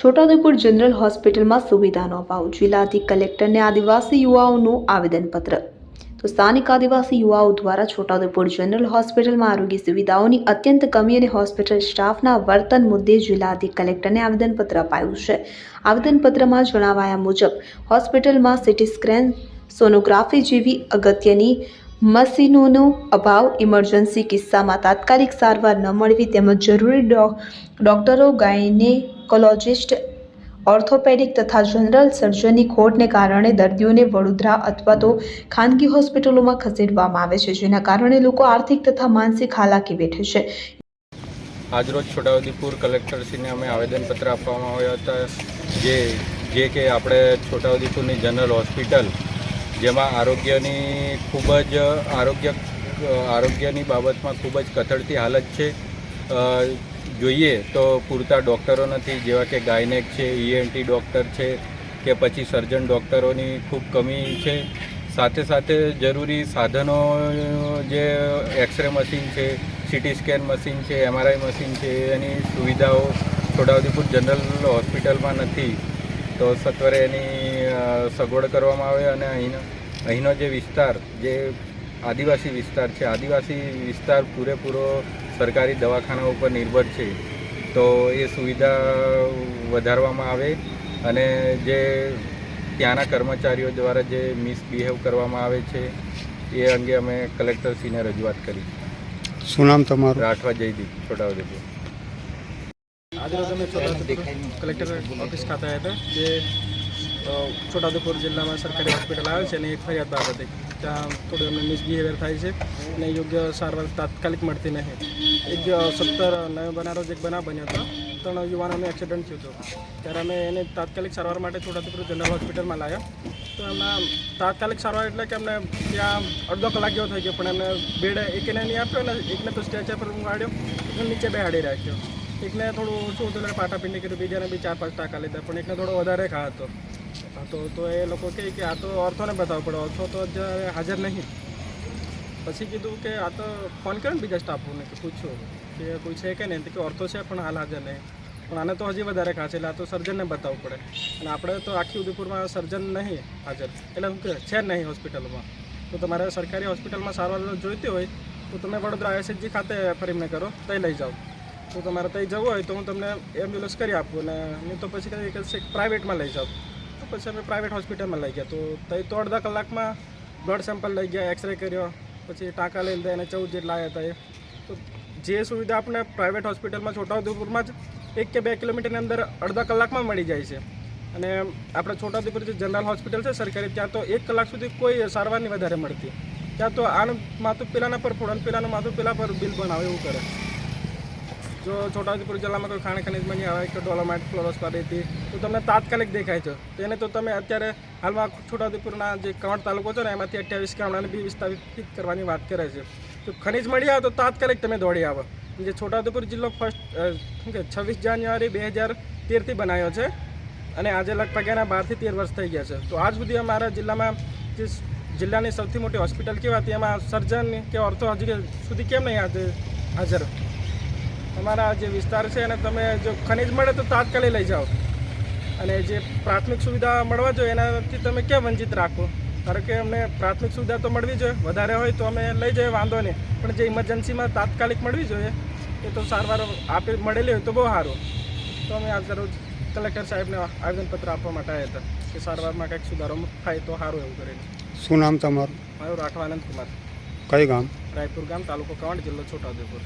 Chhota Udepur general હોસ્પિટલમાં સુવિધાનો અભાવ જિલ્લાથી કલેક્ટરને આદિવાસી યુવાઓનું આવેદનપત્ર. તો સ્થાનિક આદિવાસી યુવાઓ દ્વારા છોટાઉદેપુર જનરલ હોસ્પિટલમાં આરોગ્ય સુવિધાઓની અત્યંત કમી અને હોસ્પિટલ સ્ટાફના વર્તન મુદ્દે જિલ્લાથી કલેક્ટરને આવેદનપત્ર અપાયું છે. આવેદનપત્રમાં જણાવાયા મુજબ, હોસ્પિટલમાં સિટી સ્કેન સોનોગ્રાફી જેવી અગત્યની મશીનોનો અભાવ ઇમરજન્સી કિસ્સામાં તાત્કાલિક સારવાર ન મળવી તેમજ જરૂરી ડોક્ટરો, ગાયનેકોલોજિસ્ટ, ઓર્થોપેડિક તથા જનરલ સર્જનની ખોટને કારણે દર્દીઓને વડોદરા અથવા તો ખાનગી હોસ્પિટલોમાં ખસેડવામાં આવે છે, જેના કારણે લોકો આર્થિક તથા માનસિક હાલાકી વેઠે છે. આજરોજ છોટાઉદેપુર કલેક્ટરશ્રીને અમે આવેદનપત્ર આપવામાં આવ્યા હતા, જે જે કે આપણે છોટાઉદેપુરની જનરલ હોસ્પિટલ જેમાં આરોગ્યની ખૂબ જ, આરોગ્ય, આરોગ્યની બાબતમાં ખૂબ જ કથળતી હાલત છે. જોઈએ તો પૂરતા ડૉક્ટરો નથી, જેવા કે ગાયનેક છે ઈએનટી ડૉક્ટર છે, કે પછી સર્જન ડૉક્ટરોની ખૂબ કમી છે. સાથે સાથે જરૂરી સાધનો, જે એક્સરે મશીન છે, સીટી સ્કેન મશીન છે એમઆરઆઈ મશીન છે, એની સુવિધાઓ છોટાઉદેપુર જનરલ હોસ્પિટલમાં નથી. તો સત્વરે એની સગવડ કરવામાં આવે અને અહીંનો અહીંનો જે વિસ્તાર જે આદિવાસી વિસ્તાર છે આદિવાસી વિસ્તાર પૂરેપૂરો સરકારી દવાખાના ઉપર નિર્ભર છે તો એ સુવિધા વધારવામાં આવે અને જે ત્યાંના કર્મચારીઓ દ્વારા જે મિસબિહેવ કરવામાં આવે છે એ અંગે અમે કલેક્ટરશ્રીને રજૂઆત કરી. શું નામ તમારું? રાઠવા જયદીપ છોટાઉદેપુર. આજે રોજ અમે કલેક્ટર ઓફિસ ખાતે આવ્યા હતા જે અ, છોટાઉદેપુર જિલ્લામાં સરકારી હોસ્પિટલ આવે છે અને એક ફરિયાદ બાબતે ત્યાં થોડું એમને મિસબિહેવિયર થાય છે અને યોગ્ય સારવાર તાત્કાલિક મળતી નહીં. એક સત્તર નવેમ્બરના રોજ એક બનાવ બન્યો હતો. ત્રણ યુવાનોને એક્સિડન્ટ થયું હતું. ત્યારે અમે એને તાત્કાલિક સારવાર માટે છોટાઉદેપુર જનરલ હોસ્પિટલમાં લાવ્યા તો એમના તાત્કાલિક સારવાર એટલે કે અમને ત્યાં અડધો કલાક જેવો થઈ ગયો પણ એમને બેડ એકને નહીં આપ્યો અને એકને તો સ્ટેચર પર ઉગાડ્યો નીચે બેહાડી રાખ્યો. એકને થોડું ઓછું હતું એટલે પાટાપિંડી કર્યું બીજાને બી ચાર પાંચ ટાંકા લીધા પણ એકને થોડો વધારે ખા હતો. તો તો એ લોકો કહે કે આ તો ઓર્થોને બતાવવું પડે ઓર્થો તો અત્યારે હાજર નહીં. પછી કીધું કે આ તો ફોન કરે ને બીજા સ્ટાફોને કે પૂછો, કે કોઈ છે કે નહીં? કે ઓર્થો છે, પણ હાલ હાજર નહીં. પણ આને તો હજી વધારે ખાસ એટલે આ તો સર્જનને બતાવવું પડે. અને આપણે તો આખી ઉદયપુરમાં સર્જન નહીં હાજર. એટલે શું કે છે નહીં હોસ્પિટલમાં તો તમારે સરકારી હોસ્પિટલમાં સારવાર જોઈતી હોય, તો તમે વડોદરા એસએચજી ખાતે ફરીને કરો, તઈ લઈ જાઓ. તો તમારે તઈ જવું હોય, તો હું તમને એમ્બ્યુલન્સ કરી આપું અને નહીં તો પછી કંઈક પ્રાઇવેટમાં લઈ જાઓ. તો પછી અમે પ્રાઇવેટ હોસ્પિટલમાં લઈ ગયા. તો ત્યાં તો અડધા કલાકમાં બ્લડ સેમ્પલ લઈ ગયા એક્સરે કર્યો, પછી ટાંકા લઈ લીધા એને ચૌદ જેટલા આવ્યા હતા એ. તો જે સુવિધા આપણે પ્રાઇવેટ હોસ્પિટલમાં છોટાઉદેપુરમાં જ એક કે બે કિલોમીટરની અંદર અડધા કલાકમાં મળી જાય છે. અને આપણે છોટાઉદેપુર જે જનરલ હોસ્પિટલ છે સરકારી, ત્યાં તો એક કલાક સુધી કોઈ સારવારની વધારે મળતી. ત્યાં તો આનું માથું પેલાના પર ફોડ અને પેલાનું માથું પેલા પર બિલ બનાવે એવું કરે. જો છોટાઉદેપુર જિલ્લામાં કોઈ ખાણ ખનીજમાં નહીં આવે કે ડોલોમાઇટ ફ્લોરોસ્પારીથી તો તમને તાત્કાલિક દેખાય છે. તેને તો તમે અત્યારે હાલમાં છોટાઉદેપુરના જે કવાંટ તાલુકો છે ને, એમાંથી અઠ્યાવીસ ગામડાને બી વિસ્તારિત કરવાની વાત કરે છે. તો ખનીજ મળી આવે તો તાત્કાલિક તમે દોડી આવો. જે છોટાઉદેપુર જિલ્લો ફર્સ્ટ શું કે, છવ્વીસ જાન્યુઆરી બે હજાર તેરથી બનાવ્યો છે અને આજે લગભગ એના બારથી તેર વર્ષ થઈ ગયા છે. તો આજ સુધી અમારા જિલ્લામાં જે જિલ્લાની સૌથી મોટી હોસ્પિટલ કહેવાતી એમાં સર્જન કે ઓર્થો હજી સુધી કેમ નહીં હાજર? તમારા જે વિસ્તાર છે એને તમે જો ખનિજ મળે તો તાત્કાલિક લઈ જાઓ. અને જે પ્રાથમિક સુવિધા મળવા જોઈએ એનાથી તમે કેમ વંચિત રાખો? ધારો કે અમને પ્રાથમિક સુવિધા તો મળવી જોઈએ વધારે હોય તો અમે લઈ જઈએ વાંધો નહીં. પણ જે ઇમરજન્સીમાં તાત્કાલિક મળવી જોઈએ એ તો સારવાર આપે મળેલી હોય તો બહુ સારું. તો અમે આ રોજ કલેક્ટર સાહેબને આવેદનપત્ર આપવા માટે આવ્યા હતા કે સારવારમાં કંઈક સુધારો થાય તો સારું એવું કરીને શું નામ તમારું? મારું રાઠવા આનંદ કુમાર. કઈ ગામ? રાયપુર ગામ તાલુકો કવાંડ જિલ્લો છોટાઉદેપુર.